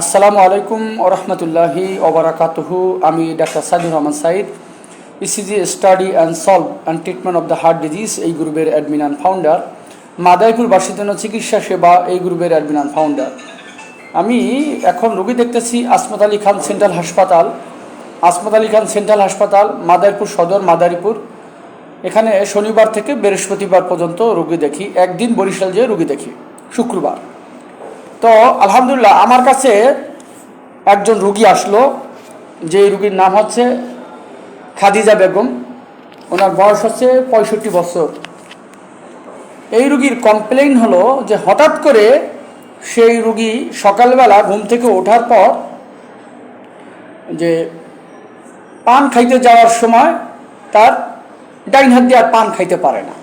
আসসালামু আলাইকুম ওরহমতুল্লাহি ওবরাকাতুহু আমি doctor Saidur Rahman Sayeed. ECG study and solve and treatment of the heart disease এই গ্রুপের অ্যাডমিন অ্যান্ড ফাউন্ডার মাদাইপুর জন্য চিকিৎসা সেবা, এই গ্রুপের অ্যাডমিন অ্যান্ড ফাউন্ডার আমি এখন রোগী দেখতেছি আসমত আলী খান সেন্ট্রাল হাসপাতাল। আসমত আলী খান সেন্ট্রাল হাসপাতাল, মাদারীপুর সদর, মাদারীপুর। এখানে শনিবার থেকে বৃহস্পতিবার পর্যন্ত রোগী দেখি। একদিন বরিশাল যেয়ে রোগী দেখি। শুক্রবার। তো আলহামদুলিল্লাহ আমার কাছে একজন রুগী আসলো যে রুগীর নাম হচ্ছে খাদিজা বেগম। ওনার বয়স হচ্ছে পঁয়ষট্টি বছর। এই রুগীর কমপ্লেইন হলো যে হঠাৎ করে সেই রুগী সকালবেলা ঘুম থেকে ওঠার পর যে পান খাইতে যাওয়ার সময় তার ডাইন হাত দিয়ে আর পান খাইতে পারে না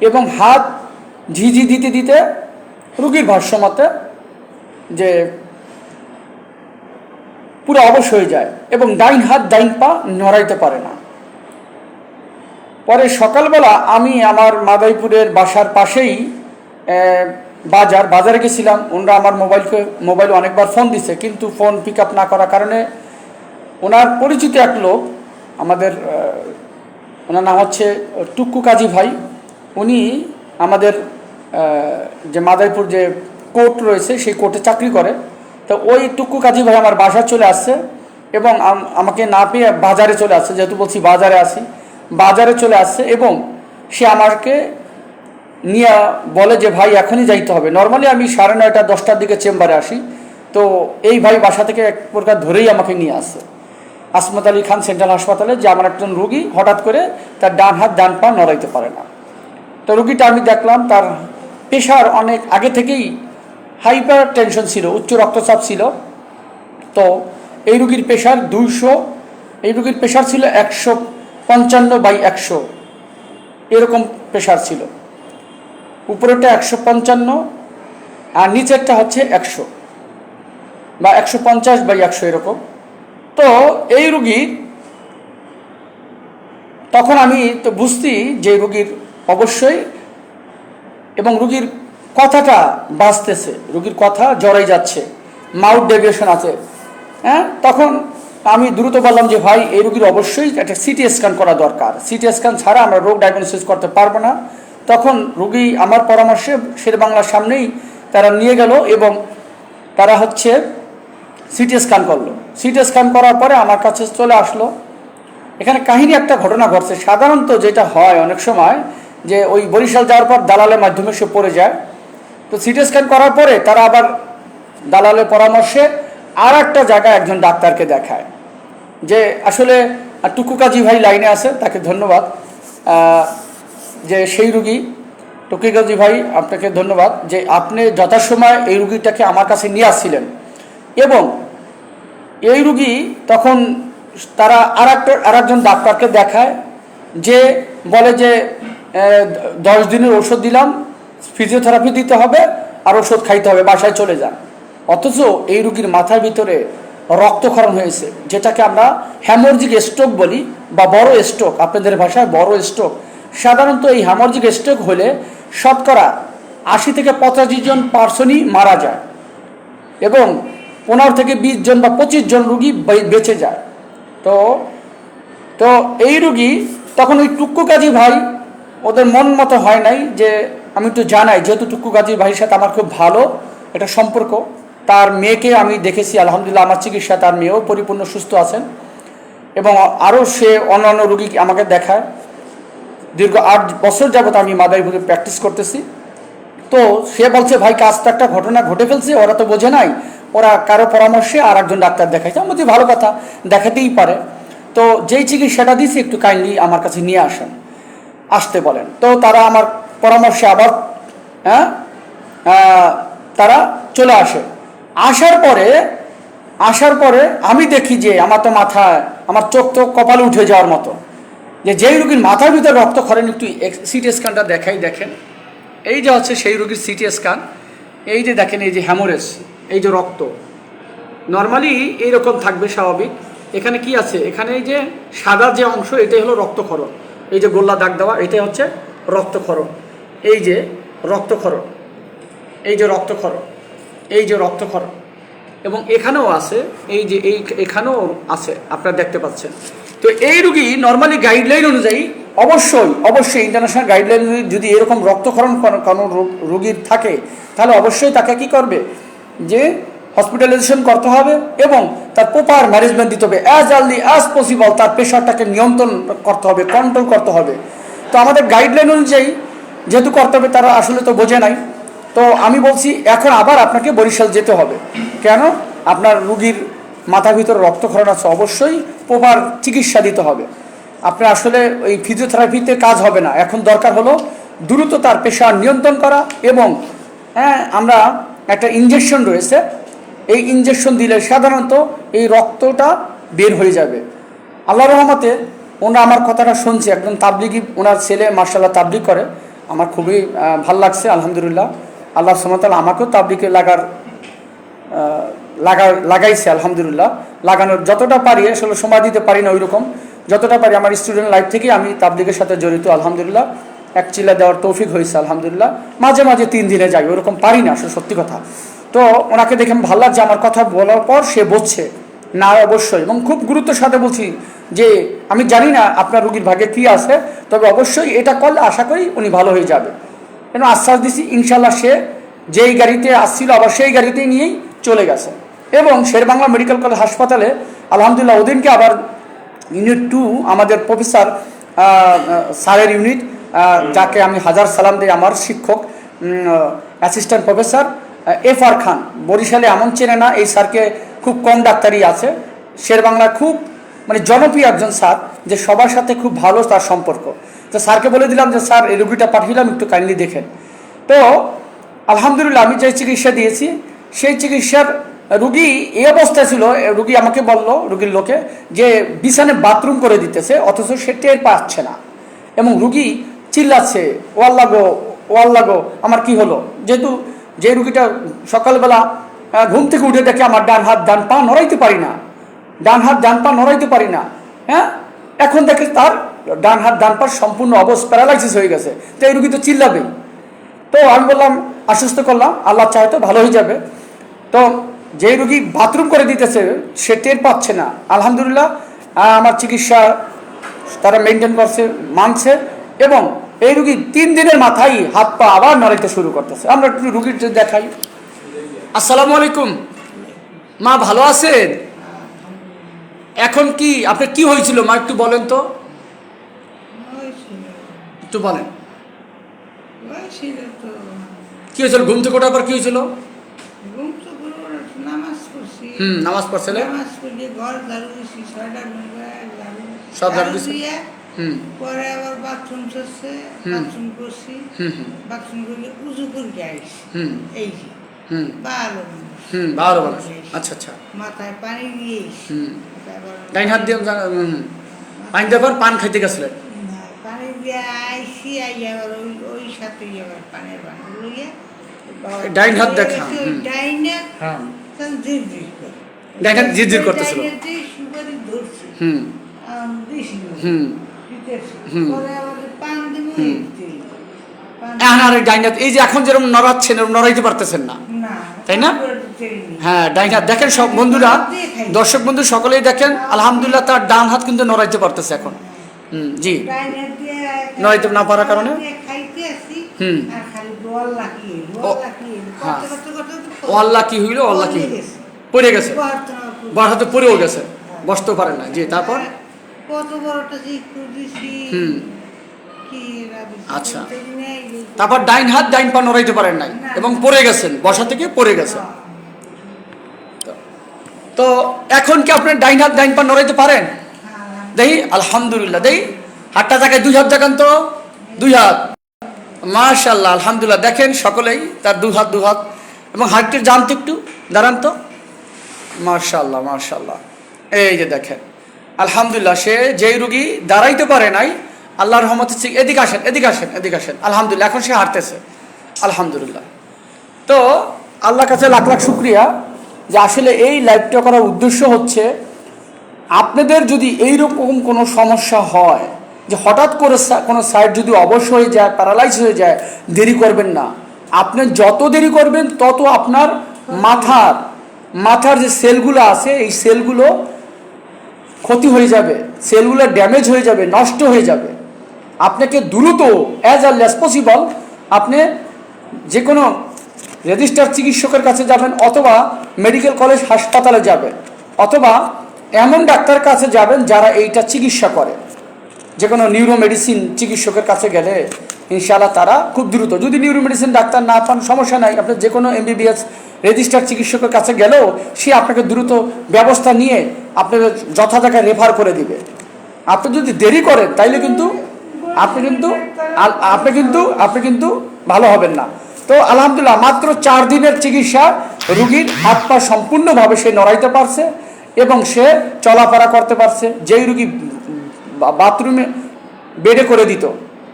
এবং হাত ঝিঝি দিতে দিতে রুগীর ভাষ্যমতে যে পুরো অবশ হয়ে যায় এবং ডাইন হাত ডাইন পা নড়াইতে পারে না। পরে সকালবেলা আমি আমার মাদাইপুরের বাসার পাশেই বাজার, বাজারে গেছিলাম। ওনারা আমার মোবাইলকে মোবাইল অনেকবার ফোন দিছে, কিন্তু ফোন পিক আপ না করার কারণে ওনার পরিচিত এক লোক, আমাদের ওনার নাম হচ্ছে টুক্কু কাজী ভাই, উনি আমাদের যে মাদাইপুর যে কোর্ট রয়েছে, সেই কোর্টে চাকরি করে। তো ওই টুক্কু কাজী ভাই আমার বাসায় চলে আসছে এবং আমাকে না পেয়ে বাজারে চলে আসছে, যেহেতু বলছি বাজারে আসি। বাজারে চলে আসছে এবং সে আমাকে নিয়ে বলে যে, ভাই, এখনই যাইতে হবে। নর্মালি আমি সাড়ে নয়টা, দশটার দিকে চেম্বারে আসি। তো এই ভাই বাসা থেকে এক প্রকার ধরেই আমাকে নিয়ে আসছে। আসমত আলী খান সেন্ট্রাল হাসপাতালে যে আমার একজন রুগী, হঠাৎ করে তার ডান হাত, ডান পা নড়াইতে পারে না। তো রুগীটা আমি দেখলাম, তার পেশার অনেক আগে থেকেই হাইপার টেনশন ছিল, উচ্চ রক্তচাপ ছিল। তো এই রুগীর প্রেশার দুইশো, এই রুগীর প্রেশার ছিল একশো পঞ্চান্ন বাই একশো। এরকম প্রেশার ছিল। উপরেরটা একশো পঞ্চান্ন আর নিচেরটা হচ্ছে একশো বা একশো পঞ্চাশ বাই একশো এরকম। তো এই রুগীর তখন আমি তো বুঝতি যে রুগীর অবশ্যই এবং রুগীর কথাটা বাঁচতেছে রুগীর কথা জড়াই যাচ্ছে মাউথ ডেভিয়েশন আছে। হ্যাঁ? তখন আমি দ্রুত বললাম যে, ভাই, এই রুগীর অবশ্যই একটা সিটি স্ক্যান করা দরকার। সিটি স্ক্যান ছাড়া আমরা রোগ ডায়াগনোসিস করতে পারব না। তখন রুগী আমার পরামর্শে শের বাংলার সামনেই তারা নিয়ে গেল এবং তারা হচ্ছে সিটি স্ক্যান করল। সিটি স্ক্যান করার পরে আমার কাছে চলে আসলো। এখানে কাহিনী একটা ঘটনা ঘটছে। সাধারণত যেটা হয় অনেক সময় যে, ওই বরিশাল যাওয়ার পর দালালের মাধ্যমে সে পড়ে যায়। তো সিটি স্ক্যান করার পরে তারা আবার দালালের পরামর্শে আর একটা জায়গায় একজন ডাক্তারকে দেখায়। যে আসলে টুকু কাজী ভাই লাইনে আছে, তাকে ধন্যবাদ। যে সেই রুগী টুকু কাজী ভাই, আপনাকে ধন্যবাদ। যে আপনি যথাসময় এই রুগীটাকে আমার কাছে নিয়ে আসছিলেন। এবং এই রুগী তখন তারা আর একটা আর একজন ডাক্তারকে দেখায়, যে বলে যে দশ দিনের ওষুধ দিলাম ফিজিওথেরাপি দিতে হবে আর ওষুধ খাইতে হবে, বাসায় চলে যান। অথচ এই রুগীর মাথার ভিতরে রক্তক্ষরণ হয়েছে, যেটাকে আমরা হ্যামোরজিক স্ট্রোক বলি বা বড় স্ট্রোক আপনাদের ভাষায় বড় স্ট্রোক সাধারণত এই হ্যামোরজিক স্ট্রোক হলে শতকরা আশি থেকে পঁচাশি জন পার্সনই মারা যায় এবং পনেরো থেকে বিশ জন বা পঁচিশ জন রুগী বেঁচে যায়। তো তো এই রুগী তখন ওই টুক্কু কাজী ভাই, ওদের মন মতো হয় নাই যে আমি একটু জানাই, যেহেতু টুক্কু কাজী ভাইয়ের সাথে আমার খুব ভালো একটা সম্পর্ক, তার মেয়েকে আমি দেখেছি, আলহামদুলিল্লাহ আমার চিকিৎসা, তার মেয়েও পরিপূর্ণ সুস্থ আছেন। এবং আরও সে অন্যান্য রুগী আমাকে দেখায়। দীর্ঘ আট বছর যাবত আমি মাদারীপুরে প্র্যাকটিস করতেছি। তো সে বলছে, ভাই, কাজ তো একটা ঘটনা ঘটে ফেলছে, ওরা তো বোঝে নাই। ওরা কারও পরামর্শে আর একজন ডাক্তার দেখাইছে। আমি বলছি, ভালো কথা, দেখাতেই পারে। তো যেই চিকিৎসাটা দিয়েছি, একটু কাইন্ডলি আমার কাছে নিয়ে আসেন, আসতে বলেন। তো তারা আমার পরামর্শে আবার হ্যাঁ তারা চলে আসে। আসার পরে আসার পরে আমি দেখি যে আমার তো মাথায় আমার চোখ তো কপালে উঠে যাওয়ার মতো। যে যেই রুগীর মাথার ভিতরে রক্ত খরেন একটু সিটি স্ক্যানটা দেখাই, দেখেন। এই যে হচ্ছে সেই রোগীর সিটি স্ক্যান, এই যে দেখেন, এই যে হ্যামোরেজ এই যে রক্ত। নর্মালি এইরকম থাকবে স্বাভাবিক। এখানে কি আছে? এখানে এই যে সাদা যে অংশ, এটাই হলো রক্তক্ষরণ এই যে গোল্লা দাগ দেওয়া, এটাই হচ্ছে রক্তক্ষরণ এই যে রক্তক্ষরণ, এই যে রক্তক্ষরণ, এই যে রক্তক্ষরণ। এবং এখানেও আছে, এই যে এই এখানেও আছে, আপনারা দেখতে পাচ্ছেন। তো এই রুগী নর্মালি গাইডলাইন অনুযায়ী অবশ্যই অবশ্যই ইন্টারন্যাশনাল গাইডলাইন যদি এরকম রক্তক্ষরণ কোনো- রুগীর থাকে, তাহলে অবশ্যই তাকে কি করবে? যে হসপিটালাইজেশন করতে হবে এবং তার প্রপার ম্যানেজমেন্ট দিতে হবে। অ্যাজ আর্লি অ্যাজ পসিবল তার প্রেশারটাকে নিয়ন্ত্রণ করতে হবে কন্ট্রোল করতে হবে। তো আমাদের গাইডলাইন অনুযায়ী যেহেতু করতে হবে তারা আসলে তো বোঝে নাই। তো আমি বলছি, এখন আবার আপনাকে বরিশাল যেতে হবে। কেন? আপনার রুগীর মাথা ভিতরে রক্তক্ষরণ আছে, অবশ্যই প্রপার চিকিৎসা দিতে হবে। আপনি আসলে ওই ফিজিওথেরাপিতে কাজ হবে না। এখন দরকার হলো দ্রুত তার প্রেশার নিয়ন্ত্রণ করা এবং হ্যাঁ আমরা একটা ইঞ্জেকশন রয়েছে। এই ইঞ্জেকশন দিলে সাধারণত এই রক্তটা বের হয়ে যাবে। আল্লাহ রহমতে ওনারা আমার কথাটা শুনছে একজন তাবলিগি, ওনার ছেলে মার্শাল্লাহ তাবলিগ করে। আমার খুবই ভালো লাগছে, আলহামদুলিল্লাহ। আল্লাহ সুমতাল আমাকেও তাবলিগে লাগার লাগা, লাগাইছে, আলহামদুলিল্লাহ। লাগানোর যতটা পারি, আসলে সময় দিতে পারি না ওই রকম যতটা পারি আমার স্টুডেন্ট লাইফ থেকে আমি তাবলিগের সাথে জড়িত, আলহামদুলিল্লাহ। এক চিল্লা দেওয়ার তৌফিক হয়েছে, আলহামদুলিল্লাহ। মাঝে মাঝে তিন দিনে যাই, ওরকম পারি না, আসলে সত্যি কথা। তো ওনাকে দেখে ভালো লাগছে, আমার কথা বলার পর সে বুঝছে না অবশ্যই। এবং খুব গুরুত্বের সাথে বলছি যে আমি জানি না আপনার রুগীর ভাগে কি আছে তবে অবশ্যই এটা করলে আশা করি উনি ভালো হয়ে যাবে। কেন আশ্বাস দিছি ইনশাল্লাহ সে যেই গাড়িতে আসছিল আবার সেই গাড়িতেই নিয়েই চলে গেছে। এবং শেরবাংলা মেডিকেল কলেজ হাসপাতালে আলহামদুলিল্লাহ ওদিনকে আবার ইউনিট টু আমাদের প্রফেসর স্যারের ইউনিট যাকে আমি হাজার সালাম দিই আমার শিক্ষক assistant professor F R Khan. বরিশালে এমন চেনে না এই স্যারকে খুব কম ডাক্তারই আছে। শের বাংলা খুব মানে জনপ্রিয় একজন স্যার, যে সবার সাথে খুব ভালো তার সম্পর্ক। তো স্যারকে বলে দিলাম যে, স্যার, এই রুগীটা পাঠিয়েলাম, একটু কাইন্ডলি দেখেন। তো আলহামদুলিল্লাহ আমি যে চিকিৎসা দিয়েছি, সেই চিকিৎসার রুগী এই অবস্থায় ছিল। রুগী আমাকে বলল, রুগীর লোকে, যে বিছানে বাথরুম করে দিতেছে, অথচ সে টের পাচ্ছে না। এবং রুগী চিল্লাচ্ছে ওয়াল্লাগো ওয়াল্লাগো আমার কি হলো? যেহেতু যে রুগীটা সকালবেলা ঘুম থেকে উঠে দেখে আমার ডান হাত, ডান পা নড়াইতে পারি না। ডান হাত, ডান পা নড়াইতে পারি না। হ্যাঁ? এখন দেখে তার ডান হাত, ডান পা সম্পূর্ণ অবস্থ প্যারালাইসিস হয়ে গেছে। তো এই রুগী তো চিল্লাবেই। তো আমি বললাম, আশ্বস্ত করলাম, আল্লাহ চাহে তো ভালো হয়ে যাবে। তো যে রুগী বাথরুম করে দিতেছে, সে টের পাচ্ছে না। আলহামদুলিল্লাহ আমার চিকিৎসা তারা মেনটেন করছে, মানছে এবং এই রুগী তিন দিনের মাথায় হাত পা আবার নড়াইতে শুরু করতেছে। আমরা একটু রুগীর দেখাই। আসসালামু আলাইকুম। মা ভালো আছেন? এখন কি আপনার কি হয়েছিল? মা একটু বলেন তো। একটু বলেন। কি হয়েছিল? ঘুম থেকে ওঠার পর কি হয়েছিল? নামাজ পড়ছি সব ঝাড়ু দিছো? হুম। পরে আবার বাথরুম চলছে হুম। বাথরুম করছি হুম। হুম। বাথরুম করলে উজু করে আইছি এই ভালো হুম ভালো ভালো আচ্ছা আচ্ছা। মাথায় পানি দিয়ে। হুম। তারপর ডাইন হাত দিয়ে জানা- হুম। পানি দেওয়ার পর পান খাইতে গেছিলেন পানি দিয়ে আইসি আই আবার ওই ওই সাথে আবার পানির বানি লইয়া ডাইন হাত দেখা, ওই ডাইনে হ্যাঁ। ডাইন হাত ঝিরঝির করতেছিল। হুম। হুম। হুম। পরে আবার পান দিব, হুম। এই দিই। পান এখন আর এই ডাইন এই যে এখন যেরকম নড়াচ্ছেন এরকম নড়াইতে পারতেছেন না। তাই না? হ্যাঁ ডাইন হাত দেখেন সব বন্ধুরা দর্শক বন্ধু সকলেই দেখেন আলহামদুলিল্লাহ তার ডান হাত কিন্তু নড়াইতে পারতেছে এখন। হুম জি। নড়াইতে না পারার কারণে? হুম। আর হ্যাঁ। কি হইল কি পড়ে গেছে। হাতে পড়েও গেছে। বসতেও পারে না। জি তারপর? কত বড়টা হুম। আচ্ছা। তারপর ডাইন হাত ডাইন পা নড়াইতে পারেন নাই এবং পড়ে গেছেন বসা থেকে পড়ে গেছেন। তো এখন কি আপনি ডাইন হাত ডাইন পা নড়াইতে পারেন? দেই আলহামদুলিল্লাহ দেখি হাতটা জায়গায় দুই হাত দেখান তো দুই হাত। মাশাল্লাহ আলহামদুলিল্লাহ দেখেন সকলেই তার দু হাত দু হাত। এবং হাতটির জানতো একটু দাঁড়ান তো। মার্শাল্লাহ মার্শাল্লাহ এই যে দেখেন আলহামদুলিল্লাহ সে যেই রুগী দাঁড়াইতে পারে নাই আল্লাহর রহমতে ঠিক, এদিকে আসেন এদিকে আসেন এদিকে আসেন। আলহামদুলিল্লাহ, এখন সে হারতেছে আলহামদুলিল্লাহ। তো আল্লাহর কাছে লাখ লাখ শুক্রিয়া যে আসলে এই লাইভটা করার উদ্দেশ্য হচ্ছে, আপনাদের যদি এইরকম কোনো সমস্যা হয়, যে হঠাৎ করে কোনো সাইড যদি অবশ হয়ে যায়, প্যারালাইজ হয়ে যায়, দেরি করবেন না। আপনি যত দেরি করবেন, তত আপনার মাথার মাথার যে সেলগুলো আছে, এই সেলগুলো ক্ষতি হয়ে যাবে। সেলগুলো ড্যামেজ হয়ে যাবে, নষ্ট হয়ে যাবে। আপনাকে দ্রুত অ্যাজ আর্লি অ্যাজ পসিবল আপনি যে কোনো রেজিস্টার চিকিৎসকের কাছে যাবেন অথবা মেডিকেল কলেজ হাসপাতালে যাবেন, অথবা এমন ডাক্তারের কাছে যাবেন যারা এইটা চিকিৎসা করে। যে কোনো নিউরো মেডিসিন চিকিৎসকের কাছে গেলে ইনশাআল্লাহ তারা খুব দ্রুত, যদি নিউরো মেডিসিন ডাক্তার না পান, সমস্যা নাই, আপনি যে কোনো এমবিবিএস রেজিস্টার চিকিৎসকের কাছে গেলেও সে আপনাকে দ্রুত ব্যবস্থা নিয়ে আপনাকে যথা জায়গায় রেফার করে দিবে। আপনি যদি দেরি করেন, তাইলে কিন্তু আপনি কিন্তু আপনি কিন্তু আপনি কিন্তু ভালো হবেন না। তো আলহামদুলিল্লাহ মাত্র চার দিনের চিকিৎসা রুগীর হাত পা সম্পূর্ণভাবে সে নড়াইতে পারছে এবং সে চলাফেরা করতে পারছে। যেই রুগী বাথরুমে বেডে করে দিত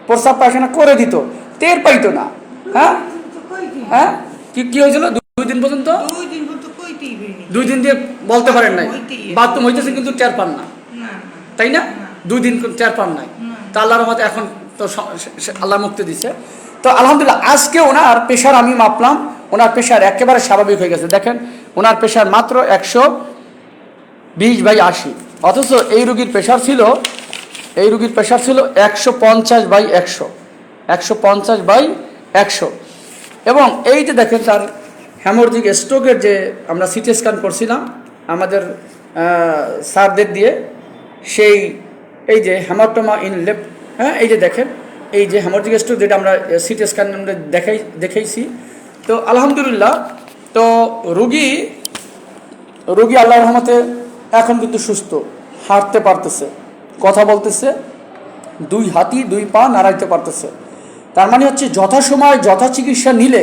প্রস্রাব পায়খানা করে দিত টের পাইতো না। হ্যাঁ? হ্যাঁ? কি কি হয়েছিল? দুই দিন পর্যন্ত? দুই দিন দিয়ে বলতে পারেন নাই। বাথরুম হইতেছে কিন্তু টের পান না। তাই না? দুই দিন টের পান নাই। তা আল্লাহর রহমতে এখন তো আল্লাহ মুক্তি দিছে। তো আলহামদুলিল্লাহ, আজকে ওনার প্রেশার আমি মাপলাম। ওনার প্রেশার একেবারে স্বাভাবিক হয়ে গেছে। দেখেন, ওনার প্রেশার মাত্র একশো বিশ বাই আশি। অথচ এই রুগীর প্রেশার ছিল, এই রুগীর প্রেশার ছিল একশো পঞ্চাশ বাই একশো। একশো পঞ্চাশ বাই একশো। এবং এই যে দেখেন তার হ্যামোরজিক স্ট্রোকের যে আমরা সিটি স্ক্যান করছিলাম, আমাদের স্যারদের দিয়ে, সেই এই যে হ্যামাটোমা ইন লেফট হ্যাঁ এই যে দেখেন, এই যে হ্যামোরজিক স্ট্রোক যেটা আমরা সিটি স্ক্যান আমরা দেখাই, দেখাইছি। তো আলহামদুলিল্লাহ, তো রুগী রুগী আল্লাহ রহমতে এখন কিন্তু সুস্থ, হাঁটতে পারতেছে, কথা বলতেছে, দুই হাতি, দুই পা নাড়াইতে পারতেছে। তার মানে হচ্ছে যথাসময় যথা চিকিৎসা নিলে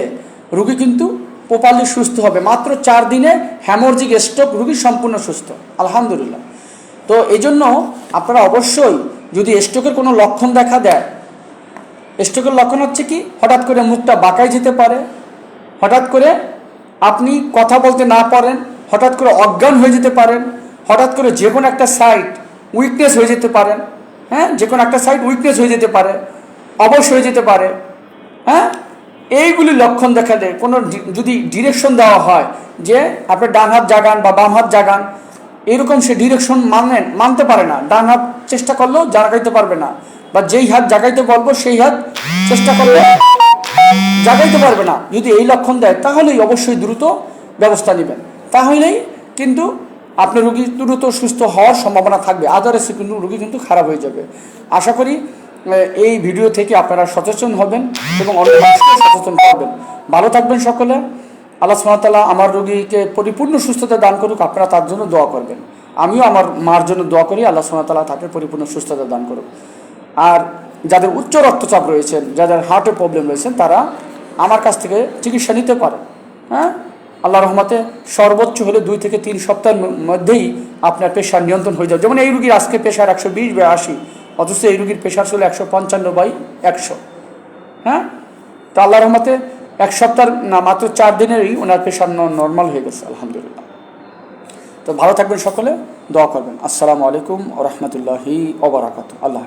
রুগী কিন্তু প্রপারলি সুস্থ হবে। মাত্র চার দিনে হ্যামোরজিক স্ট্রোক রুগী সম্পূর্ণ সুস্থ, আলহামদুলিল্লাহ। তো এই জন্য আপনারা অবশ্যই যদি স্ট্রোকের কোনো লক্ষণ দেখা দেয় স্ট্রোকের লক্ষণ হচ্ছে কি? হঠাৎ করে মুখটা বাঁকায় যেতে পারে, হঠাৎ করে আপনি কথা বলতে না পারেন, হঠাৎ করে অজ্ঞান হয়ে যেতে পারেন, হঠাৎ করে যে কোনো একটা সাইড উইকনেস হয়ে যেতে পারেন হ্যাঁ? যে কোনো একটা সাইড উইকনেস হয়ে যেতে পারে অবশ্য হয়ে যেতে পারে হ্যাঁ? এইগুলি লক্ষণ দেখা দেয়। কোনো যদি ডিরেকশন দেওয়া হয় যে আপনার ডান হাত জাগান বা বাম হাত জাগান এরকম সে ডিরেকশন মানেন মানতে পারে না। ডান হাত চেষ্টা করলেও জাগাইতে পারবে না। বা যেই হাত জাগাইতে বলব, সেই হাত চেষ্টা করলে জাগাইতে পারবে না। যদি এই লক্ষণ দেয়, তাহলেই অবশ্যই দ্রুত ব্যবস্থা নেবেন। তাহলেই কিন্তু আপনার রুগী দ্রুত সুস্থ হওয়ার সম্ভাবনা থাকবে। আদারস কিন্তু রুগী কিন্তু খারাপ হয়ে যাবে। আশা করি এই ভিডিও থেকে আপনারা সচেতন হবেন এবং অনেক সচেতন করবেন। ভালো থাকবেন সকলে। আল্লাহ সুমতাল্লাহ আমার রোগীকে পরিপূর্ণ সুস্থতা দান করুক, আপনারা তার জন্য দোয়া করবেন। আমিও আমার মার জন্য দোয়া করি, আল্লাহ সুমতাল্লাহ তাকে পরিপূর্ণ সুস্থতা দান করুক। আর যাদের উচ্চ রক্তচাপ রয়েছেন, যাদের হার্টের প্রবলেম রয়েছেন, তারা আমার কাছ থেকে চিকিৎসা নিতে পারে। হ্যাঁ? আল্লাহ রহমাতে সর্বোচ্চ হলে দুই থেকে তিন সপ্তাহের মধ্যেই আপনার প্রেশার নিয়ন্ত্রণ হয়ে যাবে যেমন এই রুগীর আজকে প্রেশার একশো বিশ বা আশি, অথচ এই রুগীর প্রেশার ছিল একশো পঞ্চান্ন বাই একশো। হ্যাঁ? তো আল্লাহ রহমতে এক সপ্তাহ না, মাত্র চার দিনেরই ওনার প্রেশার নর্মাল হয়ে গেছে, আলহামদুলিল্লাহ। তো ভালো থাকবেন সকলে, দোয়া করবেন। আসসালামু আলাইকুম রহমতুল্লাহি ওবরাকাত আল্লাহ